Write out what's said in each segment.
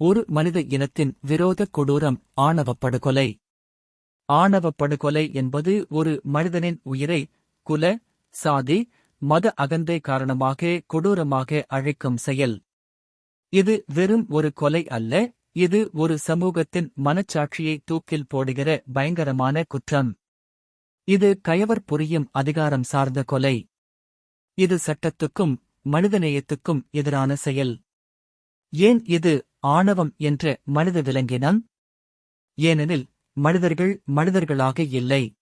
ஒரு மனித இனத்தின் விரோத கொடூரம் ஆணவப் படுகொலை ஆணவப் படுகொலை என்பது ஒரு மனிதனின் உயிரை குல சாதி மத அகந்தை காரணமாக கொடூரமாக அழைக்கும் செயல். இது வெறும் ஒரு கொலை அல்ல இது ஒரு சமூகத்தின் மனச்சாட்சியை தூக்கில் போடுகிற பயங்கரமான குற்றம். இது கயவர் புரியும் அதிகாரம் சார்ந்த கொலை. இது சட்டத்துக்கும் மனிதநேயத்துக்கும் எதிரான செயல். ஏன் இது ஆணவம் என்ற மனித விலங்கினம்? ஏனெனில் மனிதர்கள் மனிதர்களாக இல்லை.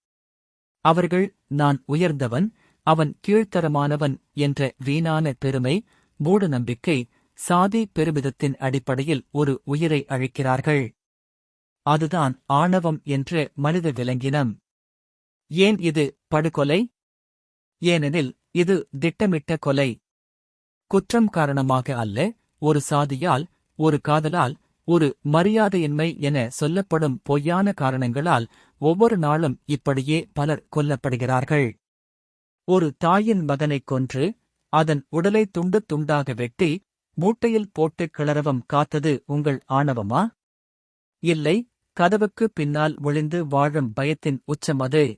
அவர்கள் நான் உயர்ந்தவன் அவன் கீழ்த்தரமானவன் என்ற வீணான பெருமை மூடநம்பிக்கை சாதி பெருமிதத்தின் அடிப்படையில் ஒரு உயிரை அழைக்கிறார்கள். அதுதான் ஆணவம் என்ற மனித விலங்கினம். ஏன் இது படுகொலை? ஏனெனில் இது திட்டமிட்ட கொலை. குற்றம் காரணமாக அல்ல ஒரு சாதியால் ஒரு காதலால் ஒரு மரியாதையின்மை என சொல்லப்படும் பொய்யான காரணங்களால் ஒவ்வொரு நாளும் இப்படியே பலர் கொல்லப்படுகிறார்கள். ஒரு தாயின் மகனைக் கொன்று அதன் உடலை துண்டு துண்டாக வெட்டி மூட்டையில் போட்டு கிளறவம் காத்தது உங்கள் ஆணவமா? இல்லை கதவுக்கு பின்னால் ஒளிந்து வாழும் பயத்தின் உச்சம் அது.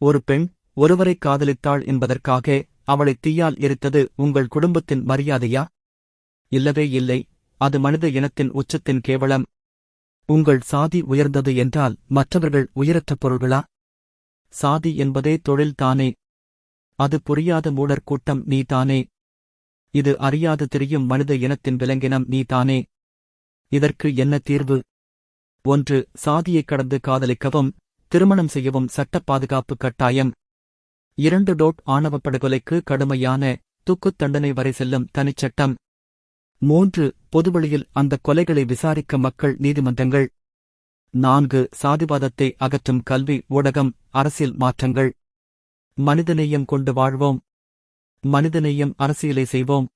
ஒரு பெண் ஒருவரை காதலித்தாள் என்பதற்காக அவளை தீயால் எரித்தது உங்கள் குடும்பத்தின் மரியாதையா? இல்லவே இல்லை அது மனித இனத்தின் உச்சத்தின் கேவலம். உங்கள் சாதி உயர்ந்தது என்றால் மற்றவர்கள் உயரற்ற பொருள்களா? சாதி என்பதே தொழில்தானே அது புரியாத மூடர் கூட்டம் நீ தானே. இது அறியாது தெரியும் மனித இனத்தின் விலங்கினம் நீ தானே. இதற்கு என்ன தீர்வு? ஒன்று சாதியைக் கடந்து காதலிக்கவும் திருமணம் செய்யவும் சட்ட பாதுகாப்பு கட்டாயம். இரண்டு டோட் ஆணவ படுகொலைக்கு கடுமையான தூக்குத் தண்டனை வரை செல்லும் தனிச்சட்டம். மூன்று பொதுவெளியில் அந்த கொலைகளை விசாரிக்க மக்கள் நீதிமன்றங்கள். நான்கு சாதிவாதத்தை அகற்றும் கல்வி ஊடகம் அரசியல் மாற்றங்கள். மனிதநேயம் கொண்டு வாழ்வோம். மனிதநேயம் அரசியலை செய்வோம்.